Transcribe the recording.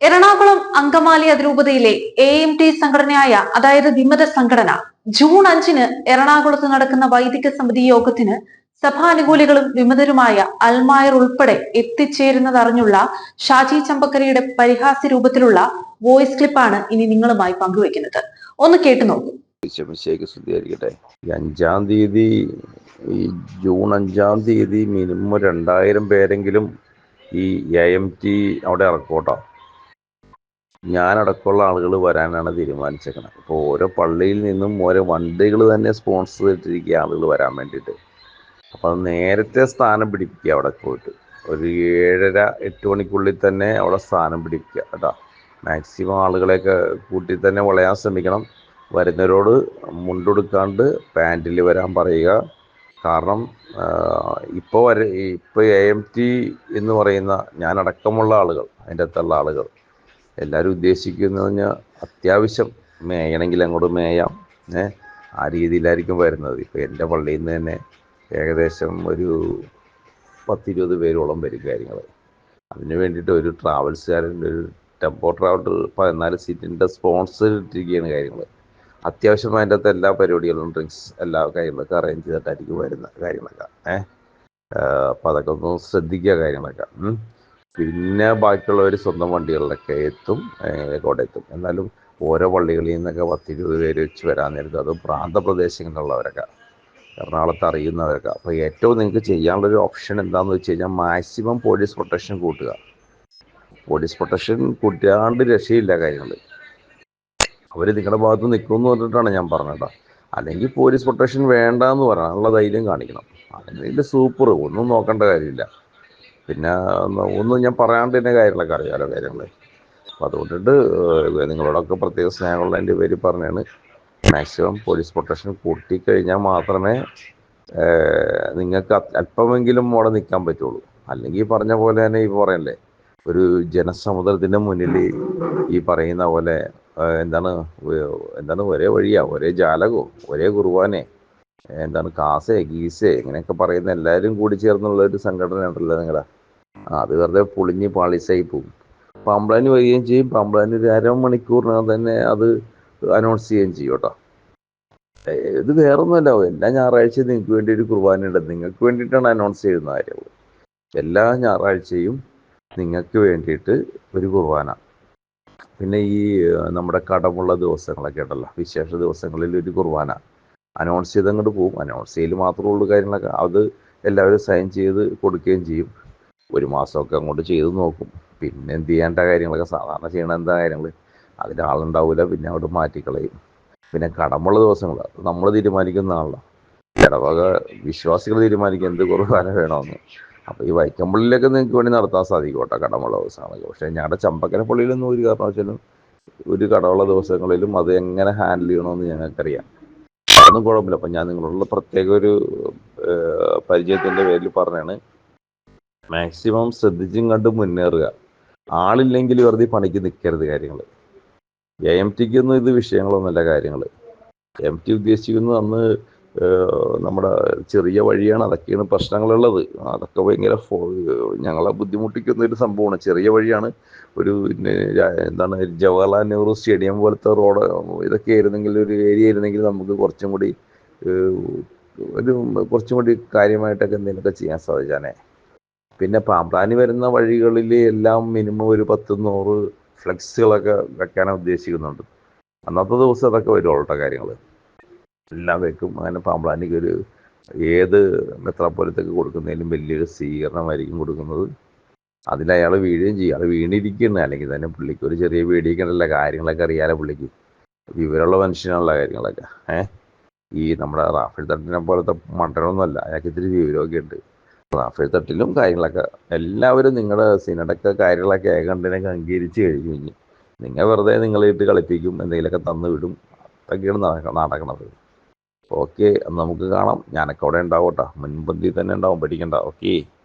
എറണാകുളം അങ്കമാലി അതിരൂപതയിലെ A M T സംഘടനയായ അതായത് വിമത സംഘടന ജൂൺ അഞ്ചിന് എറണാകുളത്ത് നടക്കുന്ന വൈദിക സമിതി യോഗത്തിന് സഭാനുകൂലികളും വിമതരുമായ അൽമായർ ഉൾപ്പെടെ എത്തിച്ചേരുന്നതറിഞ്ഞുള്ള ഷാജി ചമ്പക്കരയുടെ പരിഹാസ്യ രൂപത്തിലുള്ള വോയിസ് ക്ലിപ്പാണ് ഇനി നിങ്ങളുമായി പങ്കുവെക്കുന്നത് ഒന്ന് കേട്ടു നോക്കൂ. അഞ്ചാം തീയതി ഈ ജൂൺ അഞ്ചാം തീയതി മിനിമം രണ്ടായിരം പേരെങ്കിലും ഈ എ എം ടി അവിടെ ഇറക്കോട്ടോ ഞാനടക്കമുള്ള ആളുകൾ വരാനാണ് തീരുമാനിച്ചേക്കുന്നത് അപ്പോൾ ഓരോ പള്ളിയിൽ നിന്നും ഓരോ വണ്ടികൾ തന്നെ സ്പോൺസർ ചെയ്തിട്ടിരിക്കുക ആളുകൾ വരാൻ വേണ്ടിയിട്ട് അപ്പോൾ നേരത്തെ സ്ഥാനം പിടിപ്പിക്കുക അവിടെ പോയിട്ട്. ഒരു ഏഴര എട്ട് മണിക്കുള്ളിൽ തന്നെ അവിടെ സ്ഥാനം പിടിപ്പിക്കുക കേട്ടോ. മാക്സിമം ആളുകളെയൊക്കെ കൂട്ടി തന്നെ വളയാൻ ശ്രമിക്കണം. വരുന്നവരോട് മുണ്ടെടുക്കാണ്ട് പാന്റിൽ വരാൻ പറയുക. കാരണം ഇപ്പോൾ വരെ ഇപ്പോൾ എ എം ടി എന്ന് പറയുന്ന ഞാനടക്കമുള്ള ആളുകൾ അതിന്റെ അകത്തുള്ള ആളുകൾ എല്ലാവരും ഉദ്ദേശിക്കുന്നത് പറഞ്ഞാൽ അത്യാവശ്യം മേയണമെങ്കിൽ അങ്ങോട്ട് മേയാം. ഏ ആ രീതിയിലായിരിക്കും വരുന്നത്. ഇപ്പോൾ എന്റെ പള്ളിയിൽ നിന്ന് തന്നെ ഏകദേശം ഒരു പത്തിരുപത് പേരോളം വരും കാര്യങ്ങൾ അതിന് വേണ്ടിയിട്ട് ഒരു ട്രാവൽസുകാരന്റെ ഒരു ടെമ്പോ ട്രാവൽ പതിനാല് സീറ്റിന്റെ സ്പോൺസർ ഇട്ടിരിക്കുകയാണ് കാര്യങ്ങൾ അത്യാവശ്യം അതിന്റെ അകത്ത് എല്ലാ പരിപാടികളും ഡ്രിങ്ക്സ് എല്ലാ കാര്യങ്ങളൊക്കെ അറേഞ്ച് ചെയ്തിട്ടായിരിക്കും വരുന്ന കാര്യങ്ങളൊക്കെ. ഏഹ് അപ്പം അതൊക്കെ ഒന്ന് ശ്രദ്ധിക്കുക കാര്യങ്ങളൊക്കെ. പിന്നെ ബാക്കിയുള്ളവർ സ്വന്തം വണ്ടികളിലൊക്കെ എത്തും കൂടെ എത്തും എന്നാലും ഓരോ പള്ളികളിൽ നിന്നൊക്കെ പത്തിരുപത് പേര് വെച്ച് വരാൻ നേരത്ത് അത് പ്രാന്തപ്രദേശങ്ങളിലുള്ളവരൊക്കെ എറണാകുളത്ത് അറിയുന്നവരൊക്കെ. അപ്പോൾ ഏറ്റവും നിങ്ങൾക്ക് ചെയ്യാനുള്ളൊരു ഓപ്ഷൻ എന്താണെന്ന് വെച്ച് കഴിഞ്ഞാൽ മാക്സിമം പോലീസ് പ്രൊട്ടക്ഷൻ കൂട്ടുക. പോലീസ് പ്രൊട്ടക്ഷൻ കൂട്ടാണ്ട് രക്ഷയില്ല കാര്യങ്ങൾ അവർ നിങ്ങളുടെ ഭാഗത്ത് നിൽക്കുമെന്ന് പറഞ്ഞിട്ടാണ് ഞാൻ പറഞ്ഞത് അല്ലെങ്കിൽ പോലീസ് പ്രൊട്ടക്ഷൻ വേണ്ട എന്ന് പറയാനുള്ള ധൈര്യം കാണിക്കണം. അല്ലെങ്കിൽ സൂപ്പർ ഒന്നും നോക്കേണ്ട കാര്യമില്ല. പിന്നെ ഒന്നും ഞാൻ പറയാണ്ട് തന്നെ കാര്യങ്ങളൊക്കെ അറിയാലോ കാര്യങ്ങൾ അപ്പം അതുകൊണ്ടിട്ട് നിങ്ങളോടൊക്കെ പ്രത്യേക സ്നേഹമുള്ള എന്റെ പേര് പറഞ്ഞാണ്. മാക്സിമം പോലീസ് പ്രൊട്ടക്ഷൻ കൂട്ടിക്കഴിഞ്ഞാൽ മാത്രമേ നിങ്ങൾക്ക് അല്പമെങ്കിലും അവിടെ നിൽക്കാൻ പറ്റുള്ളൂ. അല്ലെങ്കിൽ പറഞ്ഞ പോലെ തന്നെ ഈ പറയല്ലേ ഒരു ജനസമുദ്രത്തിന്റെ മുന്നിൽ ഈ പറയുന്ന പോലെ എന്താണ് എന്താണ് ഒരേ വഴിയാ ഒരേ ജാലകോ ഒരേ കുർബാനെ എന്താണ് കാസേ ഗീസേ ഇങ്ങനെയൊക്കെ പറയുന്ന എല്ലാവരും കൂടി ചേർന്നുള്ള ഒരു സംഘടന ഉണ്ടല്ലോ നിങ്ങളുടെ അത് വെറുതെ പൊളിഞ്ഞ് പാളിസായി പോകും പമ്പ്ലാന് വരികയും ചെയ്യും. പമ്പ്ലാന് ഒരു അരമണിക്കൂറിനകം തന്നെ അത് അനൗൺസ് ചെയ്യുകയും ചെയ്യും കേട്ടോ. ഇത് വേറൊന്നുമല്ല. എല്ലാ ഞായറാഴ്ചയും നിങ്ങൾക്ക് വേണ്ടി ഒരു കുർബാന ഉണ്ട് നിങ്ങൾക്ക് വേണ്ടിയിട്ടാണ് അനൗൺസ് ചെയ്യുന്ന കാര്യം. എല്ലാ ഞായറാഴ്ചയും നിങ്ങൾക്ക് വേണ്ടിയിട്ട് ഒരു കുർബാന. പിന്നെ ഈ നമ്മുടെ കടമുള്ള ദിവസങ്ങളൊക്കെ ഉണ്ടല്ലോ. വിശേഷ ദിവസങ്ങളിൽ ഒരു കുർബാന. അനൗൺസ് ചെയ്ത് അങ്ങോട്ട് പോകും അനൗൺസ് ചെയ്യൽ മാത്രമേ ഉള്ളൂ കാര്യങ്ങളൊക്കെ. അത് എല്ലാവരും സൈൻ ചെയ്ത് കൊടുക്കുകയും ചെയ്യും. ഒരു മാസമൊക്കെ അങ്ങോട്ട് ചെയ്ത് നോക്കും. പിന്നെ എന്ത് ചെയ്യേണ്ട കാര്യങ്ങളൊക്കെ സാധാരണ ചെയ്യണ എന്താ കാര്യങ്ങൾ അതിന് ആളുണ്ടാവില്ല പിന്നെ അങ്ങോട്ട് മാറ്റിക്കളയും. പിന്നെ കടമുള്ള ദിവസങ്ങൾ നമ്മൾ തീരുമാനിക്കുന്ന ആളാണ് ഇടവക വിശ്വാസികൾ തീരുമാനിക്കും എന്ത് കുർബാന വേണമെന്ന് അപ്പോൾ ഈ വൈക്കമ്പള്ളിയിലൊക്കെ നിങ്ങൾക്ക് വേണ്ടി നടത്താൻ സാധിക്കും കേട്ടോ കടമുള്ള ദിവസങ്ങളൊക്കെ. പക്ഷേ ഞങ്ങളുടെ ചമ്പക്കര പള്ളിയിലൊന്നും ഒരു കാരണവശാലും ഒരു കടമുള്ള ദിവസങ്ങളിലും അത് എങ്ങനെ ഹാൻഡിൽ ചെയ്യണമെന്ന് ഞങ്ങൾക്കറിയാം. അതൊന്നും കുഴപ്പമില്ല. അപ്പം ഞാൻ നിങ്ങളോടുള്ള പ്രത്യേക ഒരു പരിചയത്തിന്റെ പേരിൽ പറഞ്ഞാണ്. മാക്സിമം ശ്രദ്ധിച്ചും കണ്ട് മുന്നേറുക. ആളില്ലെങ്കിൽ വെറുതെ പണിക്ക് നിൽക്കരുത് കാര്യങ്ങൾ എ ടിക്കൊന്നും ഇത് വിഷയങ്ങളൊന്നുമല്ല കാര്യങ്ങൾ എം ടി ഉദ്ദേശിക്കുന്നത് അന്ന് നമ്മുടെ ചെറിയ വഴിയാണ് അതൊക്കെയാണ് പ്രശ്നങ്ങളുള്ളത്. അതൊക്കെ ഭയങ്കര ഞങ്ങളെ ബുദ്ധിമുട്ടിക്കുന്ന ഒരു സംഭവമാണ്. ചെറിയ വഴിയാണ് ഒരു എന്താണ് ജവഹർലാൽ നെഹ്റു സ്റ്റേഡിയം പോലത്തെ റോഡ് ഇതൊക്കെ ആയിരുന്നെങ്കിൽ ഒരു ഏരിയ ആയിരുന്നെങ്കിൽ നമുക്ക് കുറച്ചും കൂടി ഒരു കുറച്ചും കൂടി കാര്യമായിട്ടൊക്കെ എന്തെങ്കിലുമൊക്കെ ചെയ്യാൻ സാധിച്ചാനേ. പിന്നെ പാമ്പ്രാനി വരുന്ന വഴികളിൽ എല്ലാം മിനിമം ഒരു പത്ത് നൂറ് ഫ്ലെക്സുകളൊക്കെ വെക്കാനാണ് ഉദ്ദേശിക്കുന്നുണ്ട്. അന്നത്തെ ദിവസം അതൊക്കെ വരും അവളുടെ കാര്യങ്ങൾ എല്ലാം വെക്കും അങ്ങനെ പാമ്പ്രാനിക്ക് ഒരു ഏത് മെത്രാപ്പോലത്തേക്ക് കൊടുക്കുന്നതിലും വലിയൊരു സ്വീകരണമായിരിക്കും കൊടുക്കുന്നത്. അതിൽ അയാൾ വീഴുകയും ചെയ്യും. അയാൾ വീണിരിക്കുന്ന. അല്ലെങ്കിൽ തന്നെ പുള്ളിക്ക് ഒരു ചെറിയ വീടിയൊക്കെ ഉണ്ടല്ല കാര്യങ്ങളൊക്കെ അറിയാലോ പുള്ളിക്ക്. വിവരമുള്ള മനുഷ്യനുള്ള കാര്യങ്ങളൊക്കെ. ഏഹ്? ഈ നമ്മുടെ റാഫേൽ തട്ടിനെ പോലത്തെ മണ്ടനൊന്നുമല്ല. അയാൾക്ക് ഇത്തിരി വിവരമൊക്കെ ഉണ്ട് റാഫേൽ തട്ടിലും കാര്യങ്ങളൊക്കെ. എല്ലാവരും നിങ്ങളുടെ സിനടക്ക കാര്യങ്ങളൊക്കെ ഏകണ്ടിനൊക്കെ അംഗീകരിച്ച് കഴിഞ്ഞു കഴിഞ്ഞു നിങ്ങൾ വെറുതെ നിങ്ങളിട്ട് കളിപ്പിക്കും എന്തെങ്കിലുമൊക്കെ തന്നു വിടും. അതൊക്കെയാണ് നടക്ക- നടക്കണത്. ഓക്കെ നമുക്ക് കാണാം. ഞാനൊക്കെ അവിടെ ഉണ്ടാവും കേട്ടോ. മുൻപന്തി തന്നെ ഉണ്ടാവും. പഠിക്കണ്ട ഓക്കെ.